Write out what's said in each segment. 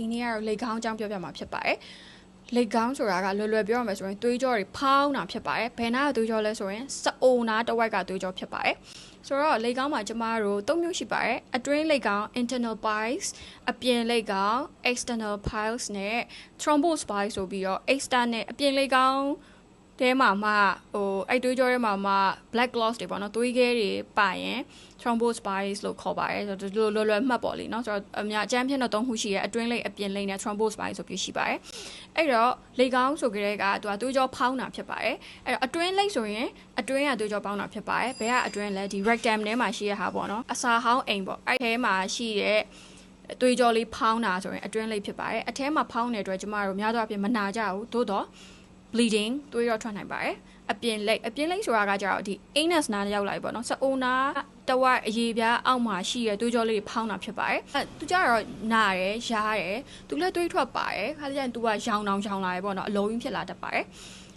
ဒီနေ့ကတော့လေကောင်းအကြောင်းပြောပြမှာဖြစ်ပါတယ်လေကောင်းဆိုတာကလွယ်လွယ်ပြောရမယ်ဆိုရင်သွေးကြောတွေဖောင်းတာဖြစ်ပါတယ်ဘယ်နာကသွေးကြောလဲဆိုရင်စအိုနာတစ်ဝိုက်ကသွေးကြောဖြစ်ပါတယ်ဆိုတော့လေကောင်းမှာကျမတို့၃မျိုးရှိပါတယ်အတွင်းလေကောင်း internal piles အပြင်လေကောင်း external piles နဲ့ thrombus piles ဆိုပြီးတော့ external အပြင်လေကောင်း တဲမှာမှဟိုအဲ့တွေးကြောထဲမှာမှ black gloss တွေပေါ့နော်သွေးခဲတွေပါရင် thrombus bias လို့ခေါ်ပါတယ်ဆိုတော့လွယ်လွယ်မှတ်ပေါ့လေနော်ဆိုတော့အများအကျမ်းဖြစ်တော့သုံးခုရှိရဲအတွင်းလိပ်အပြင်လိပ်နဲ့ thrombus bias ဆိုပြီးရှိပါတယ်အဲ့တော့လေကောင်းဆိုကြတဲ့ကသူကသွေးကြောဖောင်းတာဖြစ်ပါတယ်အဲ့တော့အတွင်းလိပ်ဆိုရင်အတွင်းကသွေးကြောဖောင်းတာဖြစ်ပါတယ်ဘယ်ကအတွင်းလဲဒီ rectum ထဲမှာရှိရဟာပေါ့နော်အစာဟောင်းအိမ်ပေါ့အဲ့ထဲမှာရှိတဲ့သွေးကြောလေးဖောင်းတာဆိုရင်အတွင်းလိပ်ဖြစ်ပါတယ်အထဲမှာဖောင်းတဲ့အတွက်ကျမတို့များသောအားဖြင့်မနာကြဘူးသို့တော့ bleeding သွေးရောထွက်နိုင်ပါတယ်အပြင်လက်အပြင်လက်ဆိုတာကကြတော့ဒီ anus နားရောက်လာပြီပေါ့နော်စအိုနာတဝက်အရေးပြားအောက်မှာရှိရသွေးကြောလေးဖောင်းတာဖြစ်ပါတယ်အဲသူကြတော့နားတယ်ရားတယ်သူလက်သွေးထွက်ပါတယ်ခါကျရင်သူကရောင်တောင်ရောင်လာတယ်ပေါ့နော်အလုံးကြီးဖြစ်လာတတ်ပါတယ်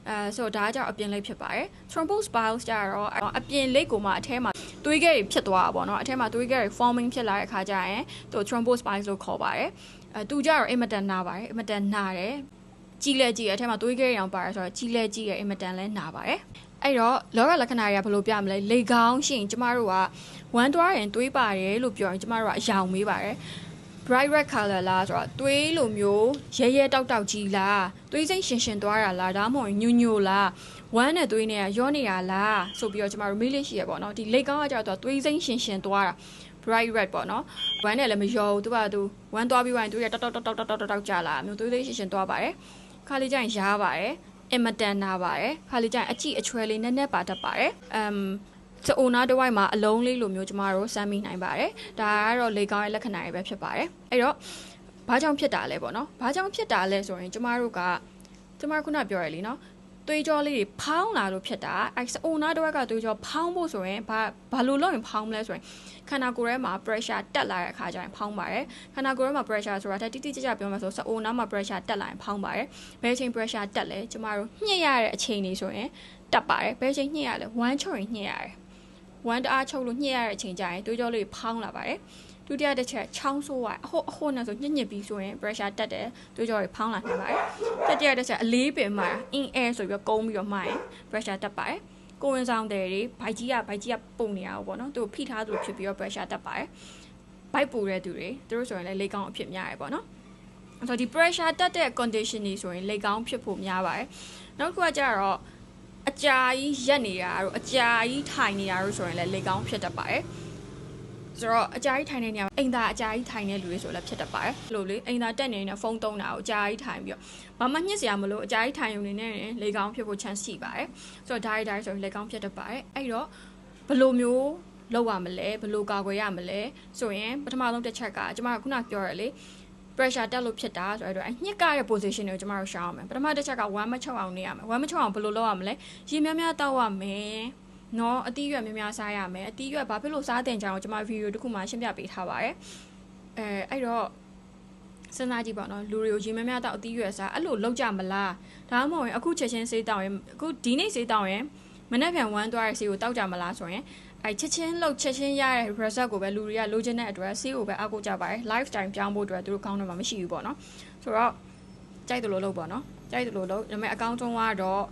အဲဆိုတော့ဒါကကြတော့အပြင်လက်ဖြစ်ပါတယ် thrombus biles ကြတော့အပြင်လက်ကိုမှအထဲမှာသွေးခဲတွေဖြစ်သွားတာပေါ့နော်အထဲမှာသွေးခဲတွေ forming ဖြစ်လာတဲ့အခါကျရင်သူ thrombus biles လို့ခေါ်ပါတယ်အဲသူကြတော့အင်မတန်နာပါတယ်အင်မတန်နာတယ် ကြီးလဲကြီးရအထက်မှာသွေးခဲရောင်ပါတယ်ဆိုတော့ကြီးလဲကြီးရအင်မတန်လဲနာပါတယ်အဲ့တော့လောကလက္ခဏာတွေကဘယ်လိုပြမလဲလေကောင်းရှင်ကျမတို့ကဝမ်းသွားရင်သွေးပါတယ်လို့ပြောရင်ကျမတို့ကအယောင်မေးပါတယ် bright red color လားဆိုတော့သွေးလိုမျိုးရဲရဲတောက်တောက်ကြီးလားသွေးစိမ့်ရှင်ရှင်သွားတာလားဒါမှမဟုတ်ညူညူလားဝမ်းနဲ့သွေးနဲ့ရောနေရလားဆိုပြီးတော့ကျမတို့မေးလို့ရှိရပေါ့နော်ဒီလေကောင်းကကြတော့သွေးစိမ့်ရှင်ရှင်သွားတာ bright red ပေါ့နော်ဝမ်းနဲ့လည်းမရောဘူးသူကသူဝမ်းသွားပြီးဝင်သူရတောက်တောက်တောက်တောက်တောက်တောက်ကြလာမျိုးသွေးစိမ့်ရှင်ရှင်သွားပါတယ် ခါလေးကျရင်ရားပါတယ်အင်မတန်နာပါတယ်ခါလေးကျရင်အကြည့်အချွဲလေးနက်နက်ပါတတ်ပါတယ်အမ်စအိုနာတစ်ဝိုက်မှာအလုံးလေးလိုမျိုးကျမတို့စမ်းမိနိုင်ပါတယ်ဒါကတော့လေကောင်းရဲ့လက္ခဏာတွေပဲဖြစ်ပါတယ်အဲ့တော့ဘာကြောင့်ဖြစ်တာလဲပေါ့နော်ဘာကြောင့်ဖြစ်တာလဲဆိုရင်ကျမတို့ကကျမခုနပြောရလေနော် သွေးကြောလေးတွေဖောင်းလာလို့ဖြစ်တာအဲစအိုနာတစ်ဝက်ကသွေးကြောဖောင်းဖို့ဆိုရင်ဘာဘာလို့လုပ်ရင်ဖောင်းမလဲဆိုရင်ခန္ဓာကိုယ်ထဲမှာ pressure တက်လာတဲ့အခါကျရင်ဖောင်းပါတယ်ခန္ဓာကိုယ်ထဲမှာ pressure ဆိုတာတိတိကျကျပြောမှဆိုစအိုနာမှာ pressure တက်လာရင်ဖောင်းပါတယ်ဘယ်အချိန် pressure တက်လဲကျမတို့ညှစ်ရတဲ့အချိန်တွေဆိုရင်တက်ပါတယ်ဘယ်အချိန်ညှစ်ရလဲ1ချုပ်ရင်ညှစ်ရတယ်ဝမ်းတအားချုပ်လို့ညှစ်ရတဲ့အချိန်ကျရင်သွေးကြောလေးဖောင်းလာပါတယ် ဒုတိယတစ်ချက်ချောင်းဆိုးရအဟုတ်အဟုတ်နဲ့ဆိုညှစ်ညစ်ပြီးဆိုရင် pressure တက်တယ်သွေးကြောတွေဖောင်းလာနိုင်ပါတယ်တတိယတစ်ချက်အလေးပင်မှာ in air ဆိုပြီးကုန်းပြီးတော့မှရင် pressure တက်ပါတယ်ကိုဝင်ဆောင်တယ်တွေဘိုက်ကြီးကဘိုက်ကြီးကပုံနေရအောင်ပေါ့နော်သူဖိထားသူဖြစ်ပြီးတော့ pressure တက်ပါတယ်ဘိုက်ပူတဲ့သူတွေသူတို့ဆိုရင်လည်းလေကောင်းအဖြစ်များရယ်ပေါ့နော်ဆိုတော့ဒီ pressure တက်တဲ့ condition တွေဆိုရင်လေကောင်းဖြစ်ဖို့များပါတယ်နောက်တစ်ခုကကြတော့အကြာကြီးရက်နေတာတို့အကြာကြီးထိုင်နေတာတို့ဆိုရင်လည်းလေကောင်းဖြစ်တတ်ပါတယ် ဆိုတော့အကြာကြီးထိုင်နေနေရအိမ်သာအကြာကြီးထိုင်နေလူတွေဆိုလည်းဖြစ်တတ်ပါတယ်လို့လေအိမ်သာတက်နေနေဖုန်းသုံးတာကိုအကြာကြီးထိုင်ပြီးတော့ဘာမှညှစ်စရာမလိုအကြာကြီးထိုင်ရုံနေနဲ့လေကောင်းဖြစ်ဖို့ chance ရှိပါတယ်ဆိုတော့ဒါရီဒါရီဆိုရင်လေကောင်းဖြစ်တတ်ပါတယ်အဲ့တော့ဘယ်လိုမျိုးလောက်ရမလဲဘယ်လိုကာကွယ်ရမလဲဆိုရင်ပထမဆုံးတစ်ချက်ကကျမကခုနပြောရလေ pressure တက်လို့ဖြစ်တာဆိုတော့အညစ်ကတဲ့ position ကိုကျမတို့ရှောင်းအောင်မယ်ပထမတစ်ချက်ကဝမ်းမချုပ်အောင်နေရမယ်ဝမ်းမချုပ်အောင်ဘယ်လိုလုပ်ရမလဲရေများများတောက်ရမယ် နော်အသီးရွက်များများစားရမယ်အသီးရွက်ဘာဖြစ်လို့စားတင်ကြအောင်ကျွန်မဗီဒီယိုတစ်ခုမှရှင်းပြပေးထားပါတယ်အဲအဲ့တော့စဉ်းစားကြည့်ပါတော့လူတွေကိုရေများများတောက်အသီးရွက်စားအဲ့လိုလောက်ကြမလားဒါမှမဟုတ်ရင်အခုချက်ချင်းဆေးတောက်ရင်အခုဒီနေ့ဆေးတောက်ရင်မနေ့ပြန်ဝမ်းသွားတဲ့ဆေးကိုတောက်ကြမလားဆိုရင်အဲချက်ချင်းလောက်ချက်ချင်းရတဲ့ result ကိုပဲလူတွေကလိုချင်တဲ့အတွက်ဆေးကိုပဲအကူကြပါတယ် lifestyle ပြောင်းဖို့အတွက်သူတို့ကောင်းတယ်မှာမရှိဘူးပေါ့နော်ဆိုတော့ကြိုက်တယ်လို့လုပ်ပေါ့နော်ကြိုက်တယ်လို့လုပ်ဒါပေမဲ့အကောင့်ဆုံးကတော့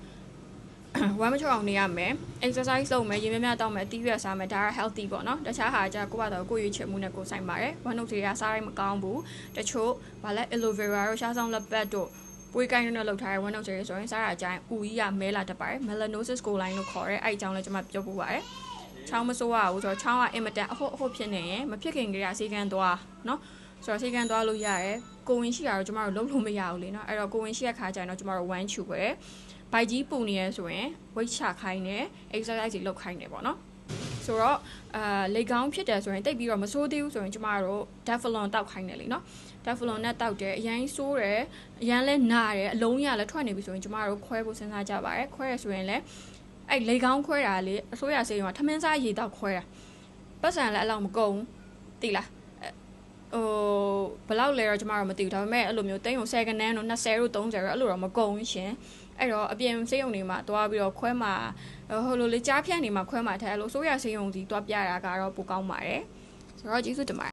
ဝမ်းမချောအောင်နေရမယ် exercise လုပ်မယ်ရေမြမြတောက်မယ်တီးရွက်စားမယ်ဒါက healthy ပေါ့နော်တခြားဟာကျကိုယ့်ဘာသာကိုယ်ရွေးချယ်မှုနဲ့ကိုယ်ဆိုင်ပါတယ်ဝမ်းနှုတ်တွေကစားရိုက်မကောင်းဘူးတချို့ဗာလဲ aloe vera တို့ရှားဆောင်လက်ပတ်တို့ပွေးကိုင်းနဲ့လောက်ထားတဲ့ဝမ်းနှုတ်တွေဆိုရင်စားရအကြိုင်ဥကြီးကမဲလာတတ်ပါတယ် melanosis coli လို့ခေါ်ရဲအဲ့အကြောင်းလည်းကျွန်မပြောပြပါတယ်ချောင်းမစိုးရဘူးဆိုတော့ချောင်းကအင်မတန်အဟုတ်အဟုတ်ဖြစ်နေရင်မဖြစ်ခင်ကလေးကဆေးကန်းသွားနော်ဆိုတော့ဆေးကန်းသွားလို့ရတယ်ကိုဝင်ရှိရတော့ကျမတို့လုံးလို့မရဘူးလေနော်အဲ့တော့ကိုဝင်ရှိရခါကျရင်တော့ကျမတို့ဝမ်းချူပဲ ဘိုက်ကြီးပူနေရဆိုရင် weight ချခိုင်းတယ် exercise တွေလုပ်ခိုင်းတယ်ပေါ့နော်ဆိုတော့အာလေကောင်းဖြစ်တယ်ဆိုရင်တိတ်ပြီးတော့မဆိုးသေးဘူးဆိုရင်ကျမတို့ Deflon တောက်ခိုင်းတယ်လीเนาะ Deflon နဲ့တောက်တယ်အရင်ဆိုးတယ်အရင်လဲနာတယ်အလုံးရလဲထွက်နေပြီဆိုရင်ကျမတို့ခွဲဖို့စဉ်းစားကြပါတယ်ခွဲရဆိုရင်လဲအဲ့လေကောင်းခွဲတာလေအစိုးရစေးရောထမင်းစားရေတောက်ခွဲတာပတ်စံလည်းအလောက်မကုန်တိလား ဟိုဘယ်လောက်လဲတော့ကျမတို့မသိဘူးဒါပေမဲ့အဲ့လိုမျိုးတိန်းုံ10ကနန်းတို့20တို့30တို့အဲ့လိုတော့မကုန်ရှင်အဲ့တော့အပြင်စေးရုံတွေမှာတွားပြီးတော့ခွဲမှာဟိုလိုလေကြားဖြန့်နေမှာခွဲမှာထဲအဲ့လိုစိုးရစေးရုံစီတွားပြတာကတော့ပိုကောင်းပါတယ်ဆိုတော့ကျေးဇူးတင်ပါတယ်